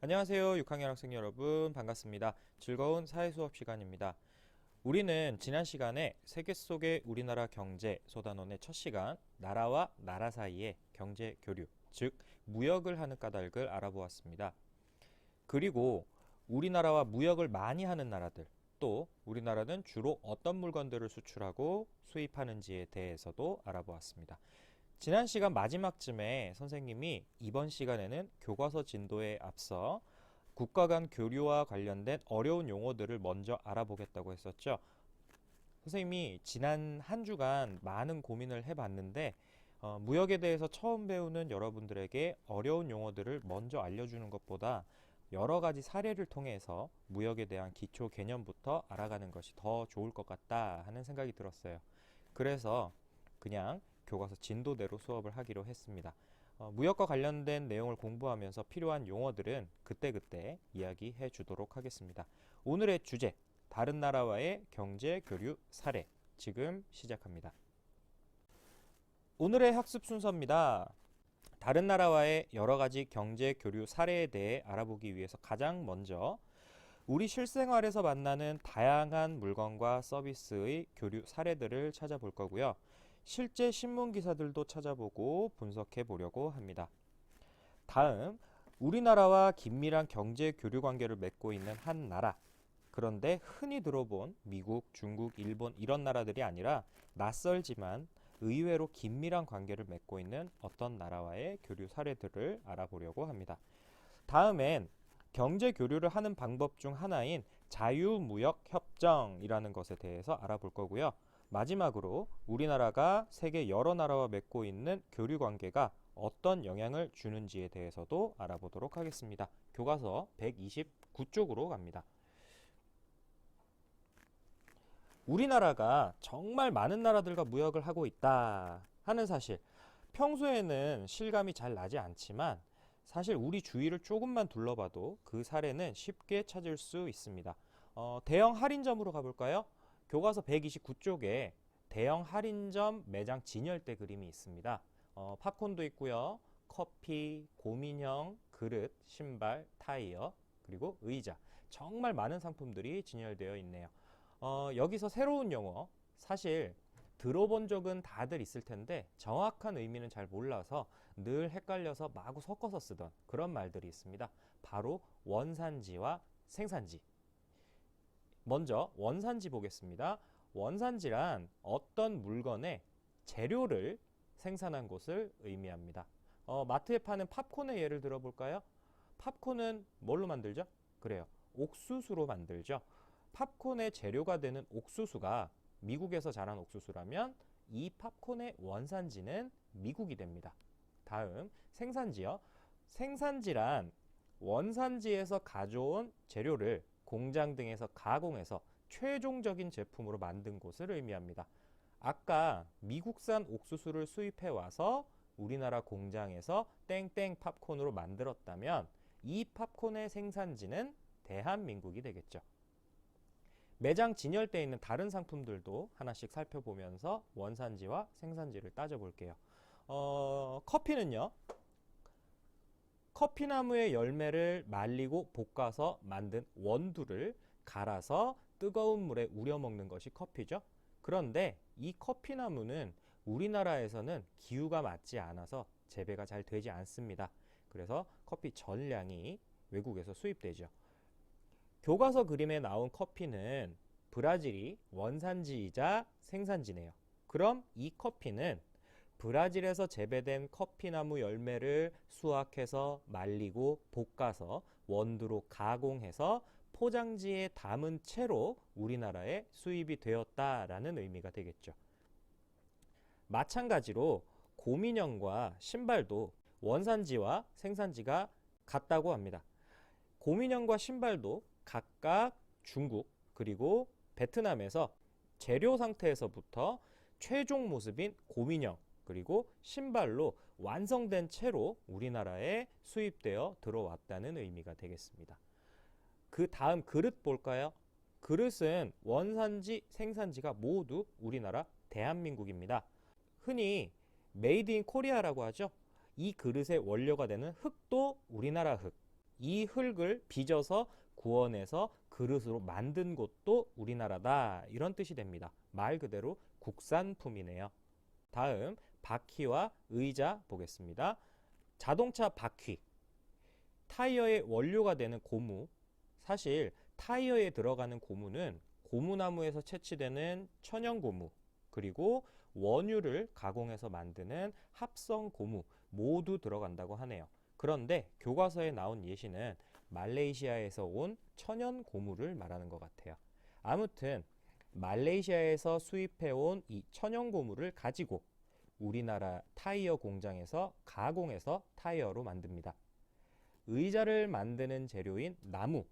안녕하세요. 6학년 학생 여러분. 반갑습니다. 즐거운 사회 수업 시간입니다. 우리는 지난 시간에 세계 속의 우리나라 경제 소단원의 첫 시간 나라와 나라 사이의 경제 교류, 즉 무역을 하는 까닭을 알아보았습니다. 그리고 우리나라와 무역을 많이 하는 나라들, 또 우리나라는 주로 어떤 물건들을 수출하고 수입하는지에 대해서도 알아보았습니다. 지난 시간 마지막쯤에 선생님이 이번 시간에는 교과서 진도에 앞서 국가 간 교류와 관련된 어려운 용어들을 먼저 알아보겠다고 했었죠. 선생님이 지난 한 주간 많은 고민을 해봤는데 어, 무역에 대해서 처음 배우는 여러분들에게 어려운 용어들을 먼저 알려주는 것보다 여러 가지 사례를 통해서 무역에 대한 기초 개념부터 알아가는 것이 더 좋을 것 같다 하는 생각이 들었어요. 그래서 그냥 교과서 진도대로 수업을 하기로 했습니다. 어, 무역과 관련된 내용을 공부하면서 필요한 용어들은 그때그때 이야기해 주도록 하겠습니다. 오늘의 주제, 다른 나라와의 경제 교류 사례. 지금 시작합니다. 오늘의 학습 순서입니다. 다른 나라와의 여러 가지 경제 교류 사례에 대해 알아보기 위해서 가장 먼저 우리 실생활에서 만나는 다양한 물건과 서비스의 교류 사례들을 찾아볼 거고요. 실제 신문 기사들도 찾아보고 분석해 보려고 합니다. 다음, 우리나라와 긴밀한 경제 교류 관계를 맺고 있는 한 나라. 그런데 흔히 들어본 미국, 중국, 일본 이런 나라들이 아니라 낯설지만 의외로 긴밀한 관계를 맺고 있는 어떤 나라와의 교류 사례들을 알아보려고 합니다. 다음엔 경제 교류를 하는 방법 중 하나인 자유무역 협정이라는 것에 대해서 알아볼 거고요. 마지막으로 우리나라가 세계 여러 나라와 맺고 있는 교류 관계가 어떤 영향을 주는지에 대해서도 알아보도록 하겠습니다. 교과서 129쪽으로 갑니다. 우리나라가 정말 많은 나라들과 무역을 하고 있다 하는 사실. 평소에는 실감이 잘 나지 않지만 사실 우리 주위를 조금만 둘러봐도 그 사례는 쉽게 찾을 수 있습니다. 어, 대형 할인점으로 가볼까요? 교과서 129쪽에 대형 할인점 매장 진열대 그림이 있습니다. 어, 팝콘도 있고요. 커피, 고민형, 그릇, 신발, 타이어, 그리고 의자. 정말 많은 상품들이 진열되어 있네요. 어, 여기서 새로운 용어, 사실 들어본 적은 다들 있을 텐데 정확한 의미는 잘 몰라서 늘 헷갈려서 마구 섞어서 쓰던 그런 말들이 있습니다. 바로 원산지와 생산지. 먼저 원산지 보겠습니다. 원산지란 어떤 물건의 재료를 생산한 곳을 의미합니다. 어, 마트에 파는 팝콘의 예를 들어볼까요? 팝콘은 뭘로 만들죠? 그래요. 옥수수로 만들죠. 팝콘의 재료가 되는 옥수수가 미국에서 자란 옥수수라면 이 팝콘의 원산지는 미국이 됩니다. 다음 생산지요. 생산지란 원산지에서 가져온 재료를 공장 등에서 가공해서 최종적인 제품으로 만든 곳을 의미합니다. 아까 미국산 옥수수를 수입해 와서 우리나라 공장에서 땡땡 팝콘으로 만들었다면 이 팝콘의 생산지는 대한민국이 되겠죠. 매장 진열대에 있는 다른 상품들도 하나씩 살펴보면서 원산지와 생산지를 따져볼게요. 어, 커피는요. 커피나무의 열매를 말리고 볶아서 만든 원두를 갈아서 뜨거운 물에 우려 먹는 것이 커피죠. 그런데 이 커피나무는 우리나라에서는 기후가 맞지 않아서 재배가 잘 되지 않습니다. 그래서 커피 전량이 외국에서 수입되죠. 교과서 그림에 나온 커피는 브라질이 원산지이자 생산지네요. 그럼 이 커피는 브라질에서 재배된 커피나무 열매를 수확해서 말리고 볶아서 원두로 가공해서 포장지에 담은 채로 우리나라에 수입이 되었다라는 의미가 되겠죠. 마찬가지로 고민형과 신발도 원산지와 생산지가 같다고 합니다. 고민형과 신발도 각각 중국 그리고 베트남에서 재료 상태에서부터 최종 모습인 고민형 그리고 신발로 완성된 채로 우리나라에 수입되어 들어왔다는 의미가 되겠습니다. 그 다음 그릇 볼까요? 그릇은 원산지, 생산지가 모두 우리나라 대한민국입니다. 흔히 메이드 인 코리아라고 하죠. 이 그릇의 원료가 되는 흙도 우리나라 흙. 이 흙을 빚어서 구원해서 그릇으로 만든 곳도 우리나라다. 이런 뜻이 됩니다. 말 그대로 국산품이네요. 다음 바퀴와 의자 보겠습니다. 자동차 바퀴. 타이어의 원료가 되는 고무. 사실 타이어에 들어가는 고무는 고무나무에서 채취되는 천연 고무 그리고 원유를 가공해서 만드는 합성 고무 모두 들어간다고 하네요. 그런데 교과서에 나온 예시는 말레이시아에서 온 천연 고무를 말하는 것 같아요. 아무튼 말레이시아에서 수입해 온 이 천연 고무를 가지고 우리나라 타이어 공장에서 가공해서 타이어로 만듭니다. 의자를 만드는 재료인 나무,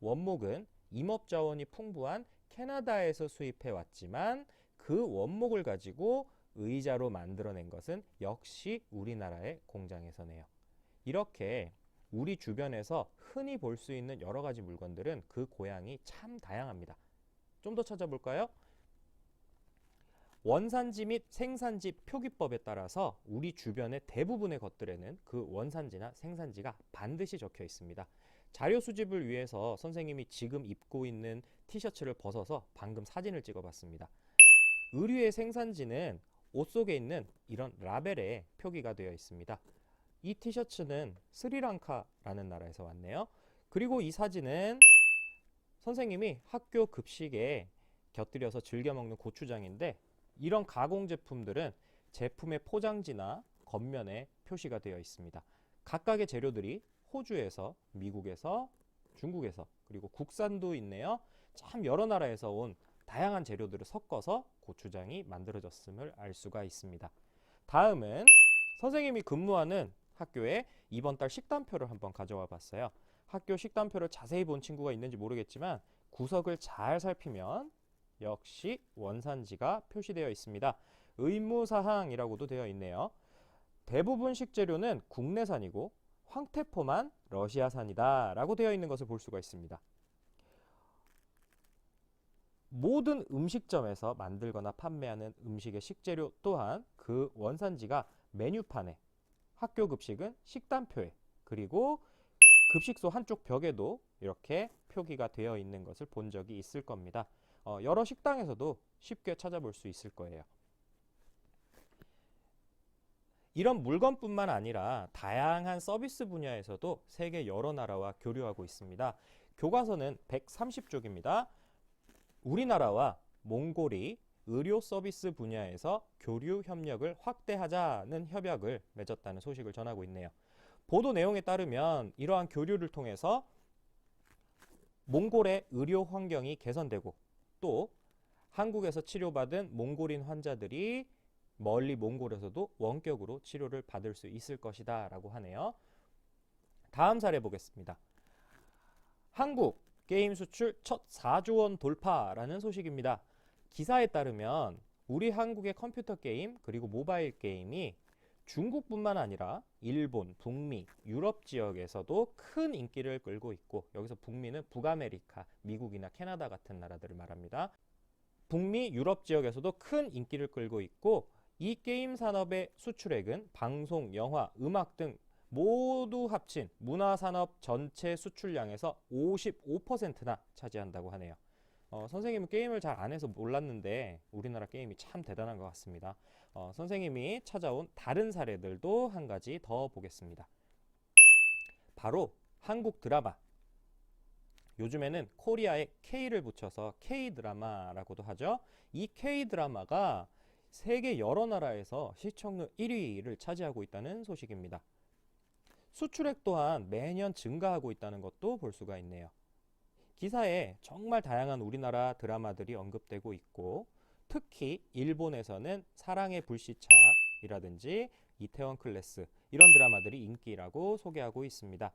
원목은 임업 자원이 풍부한 캐나다에서 수입해 왔지만 그 원목을 가지고 의자로 만들어낸 것은 역시 우리나라의 공장에서네요. 이렇게 우리 주변에서 흔히 볼 수 있는 여러 가지 물건들은 그 고향이 참 다양합니다. 좀 더 찾아볼까요? 원산지 및 생산지 표기법에 따라서 우리 주변의 대부분의 것들에는 그 원산지나 생산지가 반드시 적혀 있습니다. 자료 수집을 위해서 선생님이 지금 입고 있는 티셔츠를 벗어서 방금 사진을 찍어 봤습니다. 의류의 생산지는 옷 속에 있는 이런 라벨에 표기가 되어 있습니다. 이 티셔츠는 스리랑카라는 나라에서 왔네요. 그리고 이 사진은 선생님이 학교 급식에 곁들여서 즐겨 먹는 고추장인데 이런 가공 제품들은 제품의 포장지나 겉면에 표시가 되어 있습니다. 각각의 재료들이 호주에서, 미국에서, 중국에서, 그리고 국산도 있네요. 참 여러 나라에서 온 다양한 재료들을 섞어서 고추장이 만들어졌음을 알 수가 있습니다. 다음은 선생님이 근무하는 학교에 이번 달 식단표를 한번 가져와 봤어요. 학교 식단표를 자세히 본 친구가 있는지 모르겠지만 구석을 잘 살피면 역시 원산지가 표시되어 있습니다. 의무사항이라고도 되어 있네요. 대부분 식재료는 국내산이고 황태포만 러시아산이다 라고 되어 있는 것을 볼 수가 있습니다. 모든 음식점에서 만들거나 판매하는 음식의 식재료 또한 그 원산지가 메뉴판에 학교 급식은 식단표에 그리고 급식소 한쪽 벽에도 이렇게 표기가 되어 있는 것을 본 적이 있을 겁니다. 어, 여러 식당에서도 쉽게 찾아볼 수 있을 거예요. 이런 물건뿐만 아니라 다양한 서비스 분야에서도 세계 여러 나라와 교류하고 있습니다. 교과서는 130쪽입니다. 우리나라와 몽골이 의료 서비스 분야에서 교류 협력을 확대하자는 협약을 맺었다는 소식을 전하고 있네요. 보도 내용에 따르면 이러한 교류를 통해서 몽골의 의료 환경이 개선되고 또 한국에서 치료받은 몽골인 환자들이 멀리 몽골에서도 원격으로 치료를 받을 수 있을 것이다 라고 하네요. 다음 사례 보겠습니다. 한국 게임 수출 첫 4조 원 돌파라는 소식입니다. 기사에 따르면 우리 한국의 컴퓨터 게임 그리고 모바일 게임이 중국뿐만 아니라 일본, 북미, 유럽 지역에서도 큰 인기를 끌고 있고 여기서 북미는 북아메리카, 미국이나 캐나다 같은 나라들을 말합니다. 북미, 유럽 지역에서도 큰 인기를 끌고 있고 이 게임 산업의 수출액은 방송, 영화, 음악 등 모두 합친 문화산업 전체 수출량에서 55%나 차지한다고 하네요. 어, 선생님은 게임을 잘 안 해서 몰랐는데 우리나라 게임이 참 대단한 것 같습니다. 어, 선생님이 찾아온 다른 사례들도 한 가지 더 보겠습니다. 바로 한국 드라마. 요즘에는 코리아에 K를 붙여서 K 드라마라고도 하죠. 이 K 드라마가 세계 여러 나라에서 시청률 1위를 차지하고 있다는 소식입니다. 수출액 또한 매년 증가하고 있다는 것도 볼 수가 있네요. 기사에 정말 다양한 우리나라 드라마들이 언급되고 있고 특히 일본에서는 사랑의 불시착이라든지 이태원 클래스 이런 드라마들이 인기라고 소개하고 있습니다.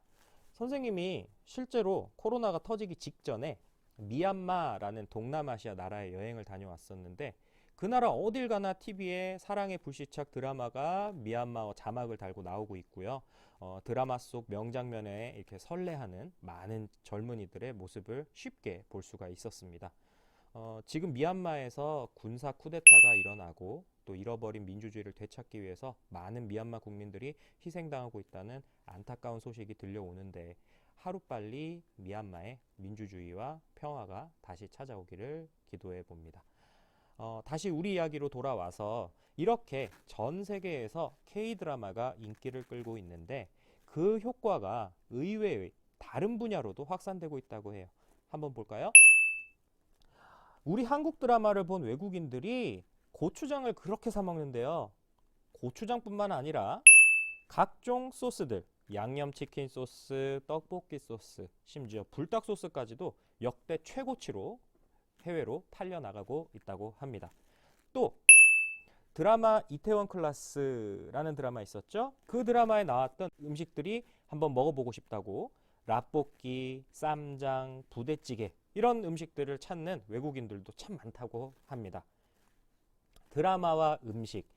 선생님이 실제로 코로나가 터지기 직전에 미얀마라는 동남아시아 나라에 여행을 다녀왔었는데 그 나라 어딜 가나 TV에 사랑의 불시착 드라마가 미얀마어 자막을 달고 나오고 있고요. 어, 드라마 속 명장면에 이렇게 설레하는 많은 젊은이들의 모습을 쉽게 볼 수가 있었습니다. 어, 지금 미얀마에서 군사 쿠데타가 일어나고 또 잃어버린 민주주의를 되찾기 위해서 많은 미얀마 국민들이 희생당하고 있다는 안타까운 소식이 들려오는데 하루빨리 미얀마의 민주주의와 평화가 다시 찾아오기를 기도해 봅니다. 어, 다시 우리 이야기로 돌아와서 이렇게 전 세계에서 K-드라마가 인기를 끌고 있는데 그 효과가 의외의 다른 분야로도 확산되고 있다고 해요. 한번 볼까요? 우리 한국 드라마를 본 외국인들이 고추장을 그렇게 사 먹는데요. 고추장뿐만 아니라 각종 소스들, 양념치킨 소스, 떡볶이 소스, 심지어 불닭 소스까지도 역대 최고치로 해외로 팔려 나가고 있다고 합니다. 또 드라마 이태원 클라스라는 드라마 있었죠? 그 드라마에 나왔던 음식들이 한번 먹어보고 싶다고 라볶이, 쌈장, 부대찌개 이런 음식들을 찾는 외국인들도 참 많다고 합니다. 드라마와 음식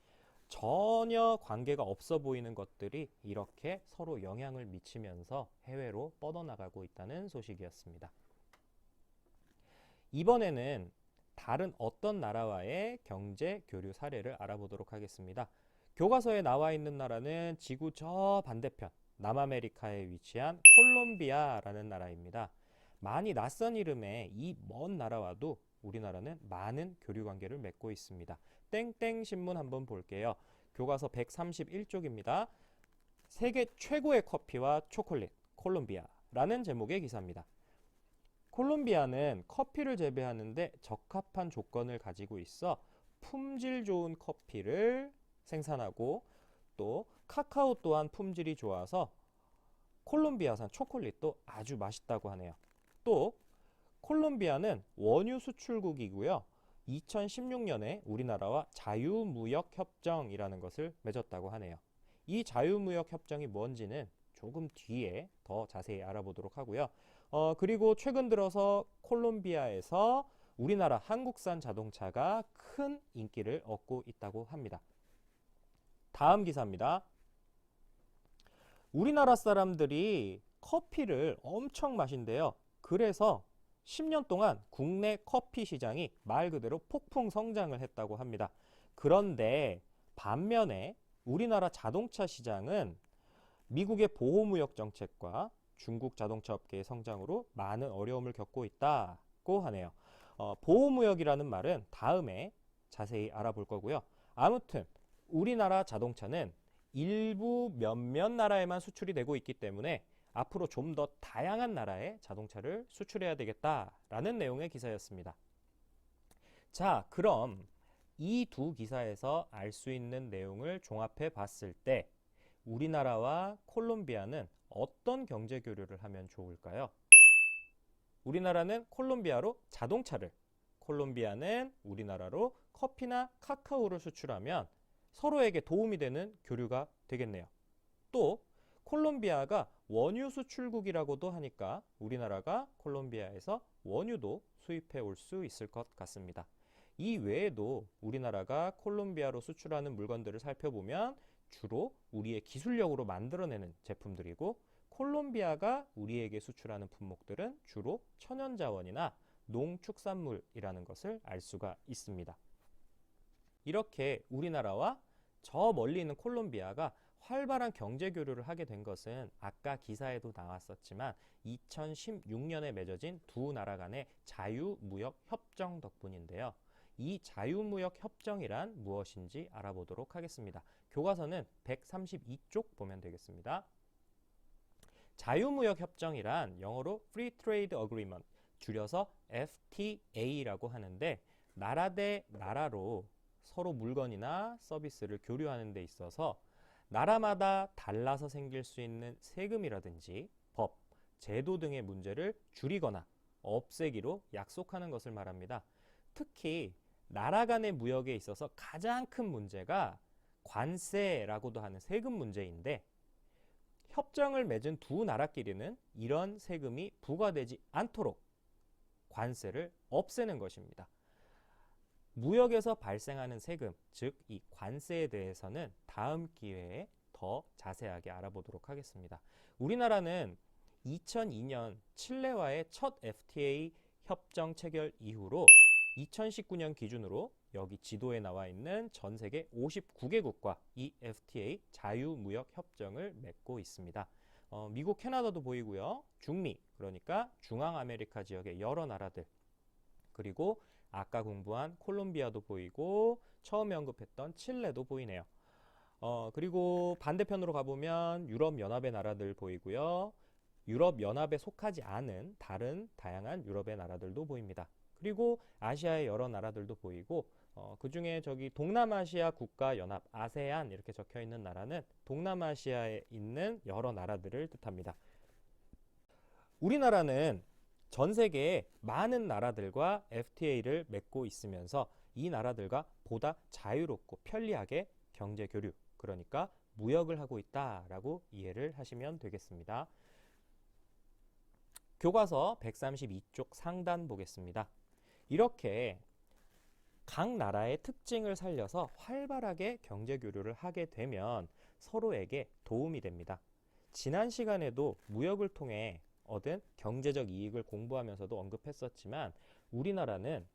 전혀 관계가 없어 보이는 것들이 이렇게 서로 영향을 미치면서 해외로 뻗어나가고 있다는 소식이었습니다. 이번에는 다른 어떤 나라와의 경제 교류 사례를 알아보도록 하겠습니다. 교과서에 나와 있는 나라는 지구 저 반대편 남아메리카에 위치한 콜롬비아라는 나라입니다. 많이 낯선 이름의 이 먼 나라와도 우리나라는 많은 교류 관계를 맺고 있습니다. 땡땡 신문 한번 볼게요. 교과서 131쪽입니다. 세계 최고의 커피와 초콜릿 콜롬비아라는 제목의 기사입니다. 콜롬비아는 커피를 재배하는데 적합한 조건을 가지고 있어 품질 좋은 커피를 생산하고 또 카카오 또한 품질이 좋아서 콜롬비아산 초콜릿도 아주 맛있다고 하네요. 또 콜롬비아는 원유 수출국이고요. 2016년에 우리나라와 자유무역 협정이라는 것을 맺었다고 하네요. 이 자유무역 협정이 뭔지는 조금 뒤에 더 자세히 알아보도록 하고요. 어, 그리고 최근 들어서 콜롬비아에서 우리나라 한국산 자동차가 큰 인기를 얻고 있다고 합니다. 다음 기사입니다. 우리나라 사람들이 커피를 엄청 마신대요. 그래서 10년 동안 국내 커피 시장이 말 그대로 폭풍 성장을 했다고 합니다. 그런데 반면에 우리나라 자동차 시장은 미국의 보호무역 정책과 중국 자동차 업계의 성장으로 많은 어려움을 겪고 있다고 하네요. 어, 보호무역이라는 말은 다음에 자세히 알아볼 거고요. 아무튼 우리나라 자동차는 일부 몇몇 나라에만 수출이 되고 있기 때문에 앞으로 좀 더 다양한 나라에 자동차를 수출해야 되겠다라는 내용의 기사였습니다. 자, 그럼 이 두 기사에서 알 수 있는 내용을 종합해 봤을 때 우리나라와 콜롬비아는 어떤 경제 교류를 하면 좋을까요? 우리나라는 콜롬비아로 자동차를, 콜롬비아는 우리나라로 커피나 카카오를 수출하면 서로에게 도움이 되는 교류가 되겠네요. 또 콜롬비아가 원유 수출국이라고도 하니까 우리나라가 콜롬비아에서 원유도 수입해 올 수 있을 것 같습니다. 이 외에도 우리나라가 콜롬비아로 수출하는 물건들을 살펴보면 주로 우리의 기술력으로 만들어내는 제품들이고 콜롬비아가 우리에게 수출하는 품목들은 주로 천연자원이나 농축산물이라는 것을 알 수가 있습니다. 이렇게 우리나라와 저 멀리 있는 콜롬비아가 활발한 경제 교류를 하게 된 것은 아까 기사에도 나왔었지만 2016년에 맺어진 두 나라 간의 자유무역 협정 덕분인데요. 이 자유무역 협정이란 무엇인지 알아보도록 하겠습니다. 교과서는 132쪽 보면 되겠습니다. 자유무역 협정이란 영어로 Free Trade Agreement, 줄여서 FTA라고 하는데 나라 대 나라로 서로 물건이나 서비스를 교류하는 데 있어서 나라마다 달라서 생길 수 있는 세금이라든지 법, 제도 등의 문제를 줄이거나 없애기로 약속하는 것을 말합니다. 특히 나라 간의 무역에 있어서 가장 큰 문제가 관세라고도 하는 세금 문제인데 협정을 맺은 두 나라끼리는 이런 세금이 부과되지 않도록 관세를 없애는 것입니다. 무역에서 발생하는 세금, 즉 이 관세에 대해서는 다음 기회에 더 자세하게 알아보도록 하겠습니다. 우리나라는 2002년 칠레와의 첫 FTA 협정 체결 이후로 2019년 기준으로 여기 지도에 나와 있는 전 세계 59개국과 이 FTA 자유무역 협정을 맺고 있습니다. 어, 미국, 캐나다도 보이고요. 중미, 그러니까 중앙아메리카 지역의 여러 나라들. 그리고 아까 공부한 콜롬비아도 보이고 처음에 언급했던 칠레도 보이네요. 어, 그리고 반대편으로 가보면 유럽연합의 나라들 보이고요. 유럽연합에 속하지 않은 다른 다양한 유럽의 나라들도 보입니다. 그리고 아시아의 여러 나라들도 보이고 어, 그 중에 저기 동남아시아 국가연합 아세안 이렇게 적혀 있는 나라는 동남아시아에 있는 여러 나라들을 뜻합니다. 우리나라는 전 세계의 많은 나라들과 FTA를 맺고 있으면서 이 나라들과 보다 자유롭고 편리하게 경제 교류, 그러니까 무역을 하고 있다라고 이해를 하시면 되겠습니다. 교과서 132쪽 상단 보겠습니다. 이렇게 각 나라의 특징을 살려서 활발하게 경제 교류를 하게 되면 서로에게 도움이 됩니다. 지난 시간에도 무역을 통해 얻은 경제적 이익을 공부하면서도 언급했었지만 우리나라는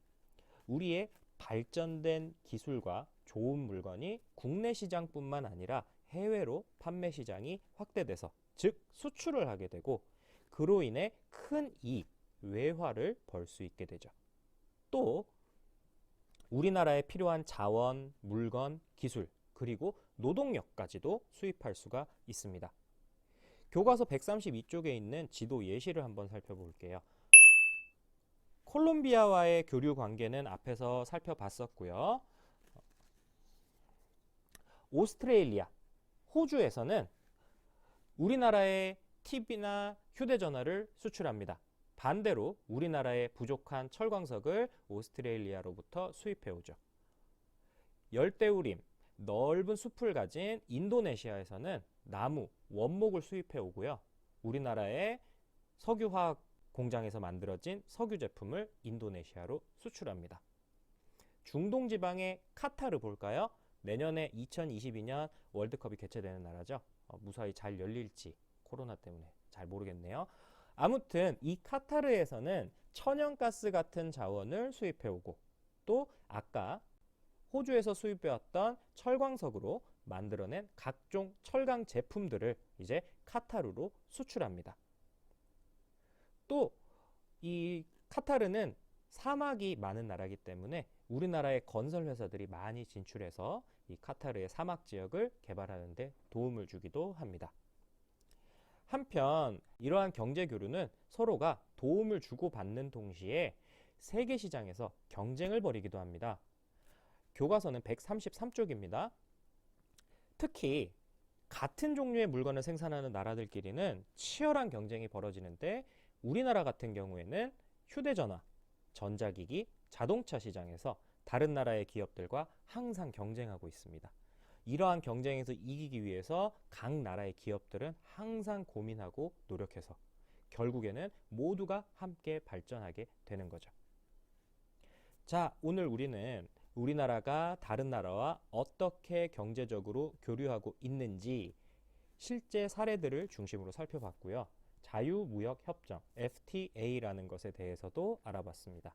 우리의 발전된 기술과 좋은 물건이 국내 시장뿐만 아니라 해외로 판매 시장이 확대돼서 즉 수출을 하게 되고 그로 인해 큰 이익, 외화를 벌 수 있게 되죠. 또 우리나라에 필요한 자원, 물건, 기술, 그리고 노동력까지도 수입할 수가 있습니다. 교과서 132쪽에 있는 지도 예시를 한번 살펴볼게요. 콜롬비아와의 교류 관계는 앞에서 살펴봤었고요. 오스트레일리아, 호주에서는 우리나라의 TV나 휴대전화를 수출합니다. 반대로 우리나라의 부족한 철광석을 오스트레일리아로부터 수입해 오죠. 열대우림, 넓은 숲을 가진 인도네시아에서는 나무, 원목을 수입해 오고요. 우리나라의 석유화학 공장에서 만들어진 석유 제품을 인도네시아로 수출합니다. 중동 지방의 카타르 볼까요? 내년에 2022년 월드컵이 개최되는 나라죠. 어, 무사히 잘 열릴지 코로나 때문에 잘 모르겠네요. 아무튼 이 카타르에서는 천연가스 같은 자원을 수입해 오고 또 아까 호주에서 수입해 왔던 철광석으로 만들어낸 각종 철강 제품들을 이제 카타르로 수출합니다. 또 이 카타르는 사막이 많은 나라이기 때문에 우리나라의 건설 회사들이 많이 진출해서 이 카타르의 사막 지역을 개발하는 데 도움을 주기도 합니다. 한편 이러한 경제 교류는 서로가 도움을 주고 받는 동시에 세계 시장에서 경쟁을 벌이기도 합니다. 교과서는 133쪽입니다. 특히 같은 종류의 물건을 생산하는 나라들끼리는 치열한 경쟁이 벌어지는데 우리나라 같은 경우에는 휴대전화, 전자기기, 자동차 시장에서 다른 나라의 기업들과 항상 경쟁하고 있습니다. 이러한 경쟁에서 이기기 위해서 각 나라의 기업들은 항상 고민하고 노력해서 결국에는 모두가 함께 발전하게 되는 거죠. 자, 오늘 우리는 우리나라가 다른 나라와 어떻게 경제적으로 교류하고 있는지 실제 사례들을 중심으로 살펴봤고요. 자유무역협정 FTA라는 것에 대해서도 알아봤습니다.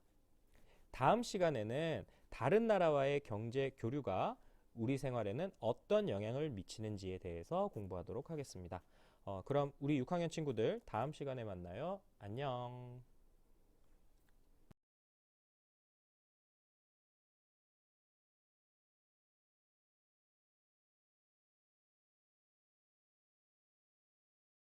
다음 시간에는 다른 나라와의 경제 교류가 우리 생활에는 어떤 영향을 미치는지에 대해서 공부하도록 하겠습니다. 어, 그럼 우리 6학년 친구들 다음 시간에 만나요. 안녕.